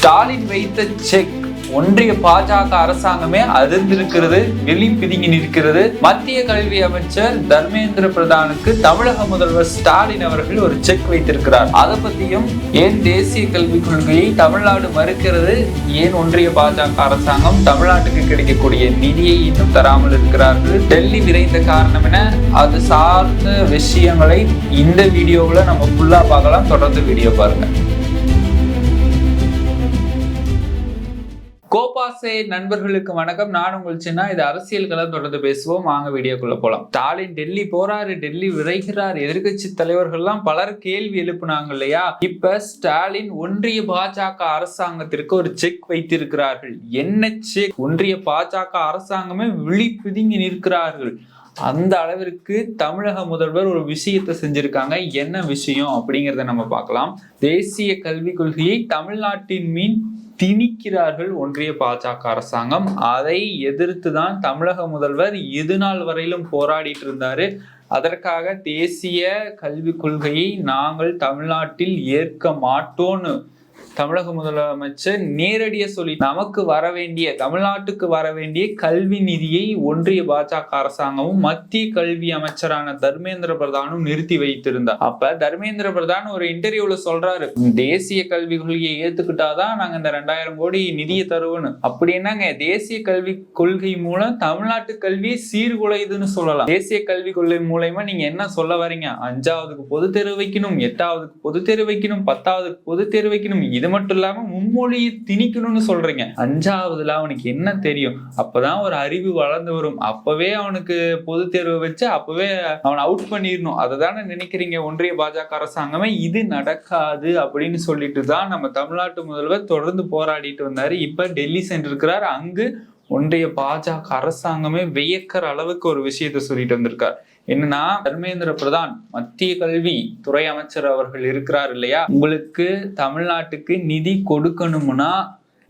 ஸ்டாலின் வைத்த செக் ஒன்றிய பாஜக அரசாங்கமே அதிர்ந்திருக்கிறது வெளி பிதுங்கி நிற்கிறது. மத்திய கல்வி அமைச்சர் தர்மேந்திர பிரதானுக்கு தமிழக முதல்வர் ஸ்டாலின் அவர்கள் ஒரு செக் வைத்திருக்கிறார். அதை பத்தியும் ஏன் தேசிய கல்விக் கொள்கையை தமிழ்நாடு மறுக்கிறது? ஏன் ஒன்றிய பாஜக அரசாங்கம் தமிழ்நாட்டுக்கு கிடைக்கக்கூடிய நிதியை இன்னும் தராமல் இருக்கிறார்கள்? டெல்லி விரைந்த காரணம் என அது சார்ந்த விஷயங்களை இந்த வீடியோவில் நம்ம ஃபுல்லா பார்க்கலாம். தொடர்ந்து வீடியோ பாருங்க. கோபாசே நண்பர்களுக்கு வணக்கம். நான் உங்கள் சின்ன. இது அரசியல்களா தொடர்ந்து பேசுவோம். வாங்க வீடியோக்குள்ள போலாம். ஸ்டாலின் டெல்லி போறாரு டெல்லி விரைகிறார். எதிர்கட்சி தலைவர்கள்லாம் பலர் கேள்வி எழுப்புனாங்க இல்லையா? இப்ப ஸ்டாலின் ஒன்றிய பாஜக அரசாங்கத்திற்கு ஒரு செக் வைத்திருக்கிறார்கள். என்ன செக் ஒன்றிய பாஜக அரசாங்கமே விழி பிதுங்கி நிற்கிறார்கள். அந்த அளவிற்கு தமிழக முதல்வர் ஒரு விஷயத்தை செஞ்சிருக்காங்க. என்ன விஷயம் அப்படிங்கிறத நம்ம பார்க்கலாம். தேசிய கல்விக் கொள்கையை தமிழ்நாட்டின் மீன் திணிக்கிறார்கள் ஒன்றிய பாஜக அரசாங்கம். அதை எதிர்த்து தான் தமிழக முதல்வர் இது நாள் வரையிலும் போராடிட்டு இருந்தாரு. அதற்காக தேசிய கல்விக் கொள்கையை நாங்கள் தமிழ்நாட்டில் ஏற்க மாட்டோம்னு தமிழக முதலமைச்சர் நேரடியாக சொல்லி நமக்கு வர வேண்டிய தமிழ்நாட்டுக்கு வர வேண்டிய கல்வி நிதியை ஒன்றிய பாஜக அரசாங்கமும் மத்திய கல்வி அமைச்சரான தர்மேந்திர பிரதானும் நிறுத்தி வைத்திருந்தார். அப்ப தர்மேந்திர பிரதான் ஒரு இன்டர்வியூல சொல்றாரு தேசிய கல்வி கொள்கையை ஏத்துக்கிட்டாதான் நாங்க இந்த ரெண்டாயிரம் கோடி நிதியை தருவோம்னு. அப்படி என்னங்க தேசிய கல்வி கொள்கை மூலம் தமிழ்நாட்டு கல்வி சீர்குலையுதுன்னு சொல்லலாம். தேசிய கல்வி கொள்கை மூலயமா நீங்க என்ன சொல்ல வரீங்க? அஞ்சாவதுக்கு பொது தேர்வு வைக்கணும் எட்டாவதுக்கு பொது தேர்வு வைக்கணும் பத்தாவதுக்கு பொது தேர்வு வைக்கணும் இது மட்டும் இல்லாம மும்மொழியை திணிக்கணும்னு சொல்றீங்க. அஞ்சாவதுல அவனுக்கு என்ன தெரியும்? அப்பதான் ஒரு அறிவு வளர்ந்து வரும். அப்பவே அவனுக்கு பொது தேர்வு வச்சு அப்பவே அவனை அவுட் பண்ணிடணும். அதை தானே நினைக்கிறீங்க? ஒன்றிய பாஜக அரசாங்கமே இது நடக்காது அப்படின்னு சொல்லிட்டு தான் நம்ம தமிழ்நாட்டு முதல்வர் தொடர்ந்து போராடிட்டு வந்தாரு. இப்ப டெல்லி சென்றிருக்கிறார். அங்கு ஒன்றிய பாஜக அரசாங்கமே வியக்கிற அளவுக்கு ஒரு விஷயத்த சொல்லிட்டு வந்திருக்கார். என்னன்னா தர்மேந்திர பிரதான் மத்திய கல்வி துறை அமைச்சர் அவர்கள் இருக்கிறார் இல்லையா? உங்களுக்கு தமிழ்நாட்டுக்கு நிதி கொடுக்கணும்னா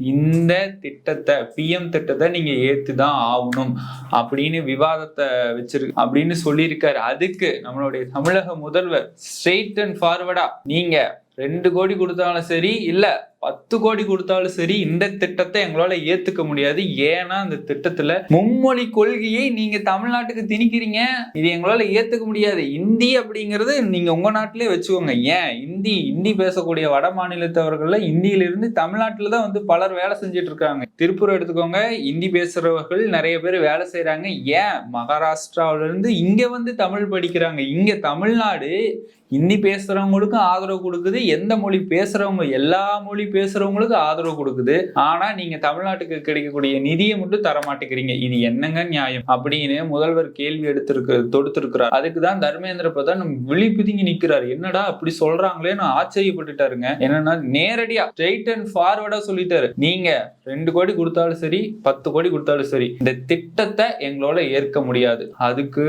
இந்த திட்டத்தை பிஎம் திட்டத்தை நீங்க ஏத்துதான் ஆகணும் அப்படின்னு விவாதத்தை வச்சிரு அப்படின்னு சொல்லியிருக்காரு. அதுக்கு நம்மளுடைய தமிழக முதல்வர் ஸ்ட்ரெயிட் அண்ட் ஃபார்வர்டா நீங்க ரெண்டு கோடி கொடுத்தாலும் சரி இல்ல பத்து கோடி கொடுத்தாலும் சரி இந்த திட்டத்தை எங்களால ஏத்துக்க முடியாது. ஏன்னா அந்த திட்டத்துல மும்மொழி கொள்கையை நீங்க தமிழ்நாட்டுக்கு திணிக்கிறீங்க. இது எங்களால ஏத்துக்க முடியாது. இந்தி அப்படிங்கிறது நீங்க உங்க நாட்டிலே வச்சுக்கோங்க. ஏன்? இந்தி இந்தி பேசக்கூடிய வட மாநிலத்தவர்கள்ல இந்தியிலிருந்து தமிழ்நாட்டில் தான் வந்து பலர் வேலை செஞ்சுட்டு இருக்காங்க திருப்பூர் எடுத்துக்கோங்க இந்தி பேசுறவர்கள் நிறைய பேர் வேலை செய்யறாங்க ஏன்? மகாராஷ்டிராவிலிருந்து இங்க வந்து தமிழ் படிக்கிறாங்க. இங்க தமிழ்நாடு ஹிந்தி பேசுறவங்களுக்கும் ஆதரவு கொடுக்குது. எந்த மொழி பேசுறவங்க எல்லா மொழி பேசுறவங்களுக்கு ஆதரவு கொடுக்குது. ஆனா நீங்க தமிழ்நாட்டுக்கு கிடைக்கக்கூடிய நிதியை மட்டும் தர மாட்டேங்கிறீங்க இது என்னங்க நியாயம்? அப்படின்னு முதல்வர் கேள்வி எடுத்திருக்கு தொடுத்திருக்கிறார். அதுக்கு தான் தர்மேந்திர பிரதான் விழி பிதுங்கி நிக்கிறார். என்னடா அப்படி சொல்றாங்களேன்னு ஆச்சரியப்பட்டுட்டாருங்க. என்னன்னா நேரடியா ஸ்ட்ரெயிட் அண்ட் ஃபார்வர்டா சொல்லிட்டாரு. நீங்க ரெண்டு கோடி கொடுத்தாலும் சரி பத்து கோடி கொடுத்தாலும் சரி இந்த திட்டத்தை எங்களால ஏற்க முடியாது. அதுக்கு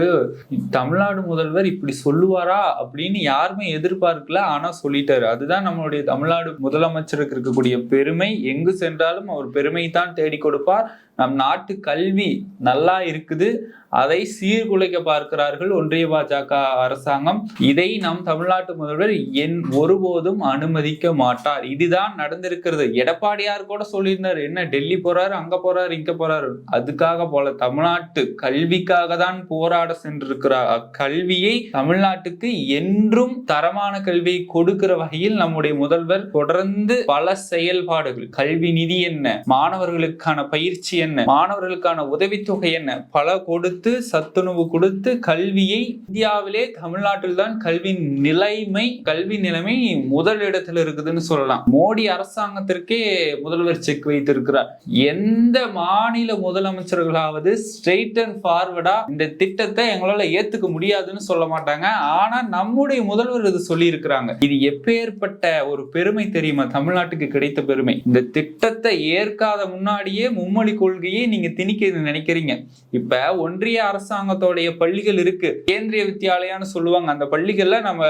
தமிழ்நாடு முதல்வர் இப்படி சொல்லுவாரா? அப்படின்னு யாருமே எதிர்பார்க்கல. ஆனா சொல்லிட்டாரு. அதுதான் நம்மளுடைய தமிழ்நாடு முதலமைச்சருக்கு இருக்கக்கூடிய பெருமை எங்கு சென்றாலும் அவர் பெருமை தான் தேடி கொடுப்பார். நம் நாட்டு கல்வி நல்லா இருக்குது. அதை சீர்குலைக்க பார்க்கிறார்கள் ஒன்றிய பாஜக அரசாங்கம். இதை நம் தமிழ்நாட்டு முதல்வர் என் ஒருபோதும் அனுமதிக்க மாட்டார். இதுதான் நடந்திருக்கிறது. எடப்பாடியார் கூட சொல்லியிருந்தார் என்ன டெல்லி போறாரு அங்க போறாரு இங்க போறாரு. அதுக்காக போல தமிழ்நாட்டு கல்விக்காக தான் போராட சென்றிருக்கிறார் அக்கல்வியை தமிழ்நாட்டுக்கு என்றும் தரமான கல்வியை கொடுக்கிற வகையில் நம்முடைய முதல்வர் தொடர்ந்து பல செயல்பாடுகள். கல்வி நிதி என்ன? மாணவர்களுக்கான பயிற்சி என்ன? மாணவர்களுக்கான உதவித்தொகை என்ன? பல கொடுத்து சத்துணவு கொடுத்து கல்வியை இந்தியாவிலே தமிழ்நாட்டில் தான் கல்வி நிலைமை கல்வி நிலைமை முதல் இடத்துல இருக்குதுன்னு சொல்லலாம். மோடி அரசாங்கத்திற்கே முதல்வர் செக் வைத்திருக்கிறார். எந்த மாநில முதலமைச்சர்களாவது ஸ்ட்ரெயிட் அண்ட் ஃபார்வர்டா இந்த திட்டத்தை எங்களால ஏத்துக்க முடியாதுன்னு சொல்ல மாட்டாங்க. ஆனா நம்முடைய முதல்வர் இது சொல்லி இருக்கிறாங்க இது எப்பேற்பட்ட ஒரு பெருமை தெரியுமா? தமிழ்நாட்டுக்கு கிடைத்த பெருமை. இந்த திட்டத்தை ஏற்காத முன்னாடியே மும்மொழி கொள்கை கொள்கையை நீங்க திணிக்க நினைக்கிறீங்க. இப்ப ஒன்றிய அரசாங்கத்தோடைய பள்ளிகள் இருக்கு. கேந்திரிய வித்யாலயான்னு சொல்லுவாங்க. அந்த பள்ளிகள்ல நம்ம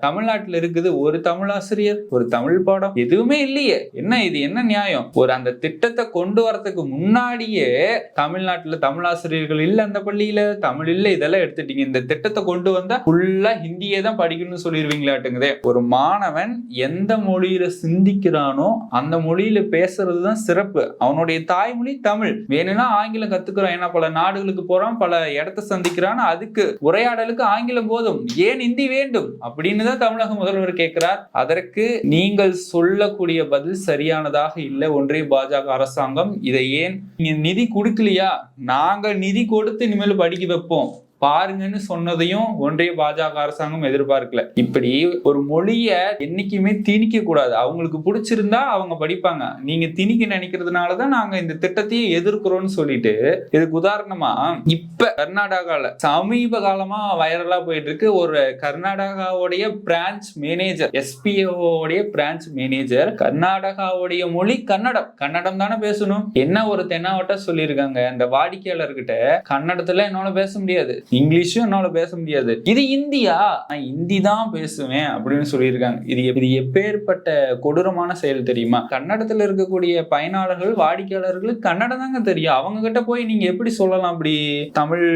தமிழ்நாட்டுல இருக்குது ஒரு தமிழ் ஆசிரியர் ஒரு தமிழ் பாடம். எதுவுமே இல்லையே. என்ன இது? என்ன நியாயம்? ஒரு அந்த திட்டத்தை கொண்டு வரதுக்கு முன்னாடியே தமிழ்நாட்டுல தமிழ் ஆசிரியர்கள் இல்ல அந்த பள்ளியில தமிழ் இல்ல இதெல்லாம் எடுத்துட்டீங்க. இந்த திட்டத்தை கொண்டு வந்தா ஃபுல்லா ஹிந்தியே தான் படிக்கணும்னு சொல்லிடுவீங்களாட்டுங்குதே. ஒரு மாணவன் எந்த மொழியில சிந்திக்கிறானோ அந்த மொழியில பேசுறது தான் சிறப்பு. அவனுடைய தாய்மொழி தமிழ் தமிழ் வேணும்னா ஆங்கிலம் கத்துக்கிறோம். ஏன்னா பல நாடுகளுக்கு போறான் பல இடத்த சந்திக்கிறான் அதுக்கு உரையாடலுக்கு ஆங்கிலம் போதும். ஏன் இந்தி வேண்டும்? அப்படின்னு தான் தமிழக முதல்வர் கேட்கிறார். அதற்கு நீங்கள் சொல்லக்கூடிய பதில் சரியானதாக இல்லை. ஒன்றிய பாஜக அரசாங்கம் இதை ஏன் நிதி கொடுக்கலையா? நாங்க நிதி கொடுத்து இனிமேல் படிக்க வைப்போம். பாருங்கன்னு சொன்னதையும் ஒன்றிய பாஜக அரசாங்கம் எதிர்பார்க்கல. இப்படி ஒரு மொழிய என்னைக்குமே திணிக்க கூடாது. அவங்களுக்கு பிடிச்சிருந்தா அவங்க படிப்பாங்க. நீங்க திணிக்க நினைக்கிறதுனாலதான் நாங்க இந்த திட்டத்தையே எதிர்க்கிறோம்னு சொல்லிட்டு இதுக்கு உதாரணமா இப்ப கர்நாடகால சமீப காலமா வைரலா போயிட்டு இருக்கு ஒரு கர்நாடகாவுடைய பிரான்ச் மேனேஜர் எஸ்பிஓடைய பிரான்ச் மேனேஜர் கர்நாடகாவுடைய மொழி கன்னடம். கன்னடம் தானே பேசணும். என்ன ஒரு தென்னாவட்டா சொல்லியிருக்காங்க. அந்த வாடிக்கையாளர்கிட்ட கன்னடத்துல என்னால பேச முடியாது. இங்கிலீஷும் என்னால பேச முடியாது. இது இந்தியா? நான் ஹிந்தி தான் பேசுவேன் அப்படின்னு சொல்லியிருக்காங்க. இது இது எப்பேற்பட்ட கொடூரமான செயல் தெரியுமா? கன்னடத்துல இருக்கக்கூடிய பயனாளர்கள் வாடிக்கையாளர்களுக்கு கன்னடம் தாங்க தெரியும். அவங்க கிட்ட போய் நீங்க எப்படி சொல்லலாம் அப்படி? தமிழ்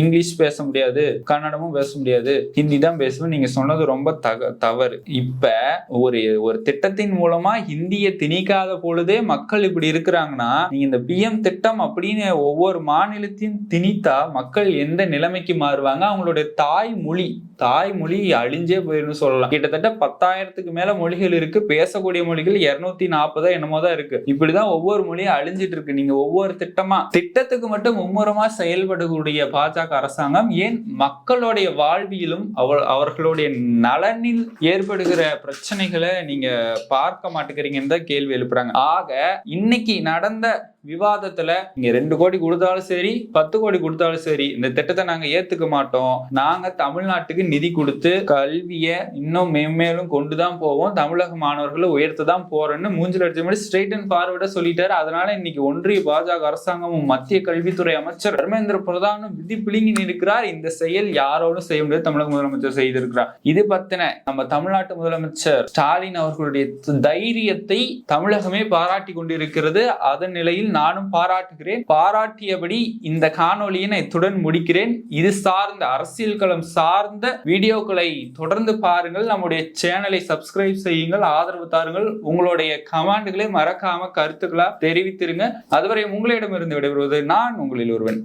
இங்கிலீஷ் பேச முடியாது. கன்னடமும் பேச முடியாது. ஹிந்தி தான் பேசுவேன். நீங்க சொன்னது ரொம்ப தக தவறு. இப்ப ஒரு ஒரு திட்டத்தின் மூலமா ஹிந்தியை திணிக்காத பொழுதே மக்கள் இப்படி இருக்கிறாங்கன்னா நீங்க இந்த பிஎம் திட்டம் அப்படின்னு ஒவ்வொரு மாநிலத்தையும் திணித்தா மக்கள் எந்த நிலைமைக்கு மாறுவாங்க. அவங்களுடைய தாய்மொழி தாய்மொழி அழிஞ்சே போயிருந்து சொல்லலாம். கிட்டத்தட்ட பத்தாயிரத்துக்கு மேல மொழிகள் இருக்கு. பேசக்கூடிய மொழிகள் இருநூத்தி நாற்பதோ என்னமோ தான் இருக்கு. இப்படிதான் ஒவ்வொரு மொழியும் அழிஞ்சிட்டு இருக்கு. நீங்க ஒவ்வொரு திட்டமா திட்டத்துக்கு மட்டும் மும்முரமா செயல்படக்கூடிய பாஜக அரசாங்கம் ஏன் மக்களுடைய வாழ்வியலும் அவ- அவர்களுடைய நலனில் ஏற்படுகிற பிரச்சனைகளை நீங்க பார்க்க மாட்டேங்கிறீங்கன்னு தான் கேள்வி எழுப்புறாங்க. ஆக இன்னைக்கு நடந்த விவாதத்துல நீங்க ரெண்டு கோடி கொடுத்தாலும் சரி பத்து கோடி கொடுத்தாலும் சரி இந்த திட்டத்தை நாங்க ஏத்துக்க மாட்டோம். நாங்க தமிழ்நாட்டுக்கு நிதி கொடுத்து கல்வியை இன்னும் மேம்மேலும் கொண்டு தான் போவோம். தமிழக மாணவர்களை உயர்த்து தான் போறோம்னு மூஞ்சில் அடிச்ச மாதிரி ஸ்ட்ரெயிட் அண்ட் ஃபார்வர்டா சொல்லிட்டாரு. அதனால இன்னைக்கு ஒன்றிய பாஜக அரசாங்கமும் மத்திய கல்வித்துறை அமைச்சர் தர்மேந்திர பிரதானும் விதி பிழுங்கி நிற்கிறார். இந்த செயல் யாரோடும் செய்ய முடியாது. தமிழக முதலமைச்சர் செய்திருக்கிறார். இது பத்தின நம்ம தமிழ்நாட்டு முதலமைச்சர் ஸ்டாலின் அவர்களுடைய தைரியத்தை தமிழகமே பாராட்டி கொண்டிருக்கிறது. அதன் நிலையில் நானும் பாராட்டுகிறேன். பாராட்டியபடி இந்த காணொளியை இத்துடன் முடிக்கிறேன். இது சார்ந்த அரசியல் களம் சார்ந்த வீடியோக்களை தொடர்ந்து பாருங்கள். நம்முடைய சேனலை சப்ஸ்கிரைப் செய்யுங்கள். ஆதரவு தாருங்கள். உங்களுடைய கமாண்டுகளை மறக்காம கருத்துக்களா தெரிவித்திருங்க. அதுவரை உங்களிடமிருந்து விடைபெறுவது நான் உங்களில் ஒருவன்.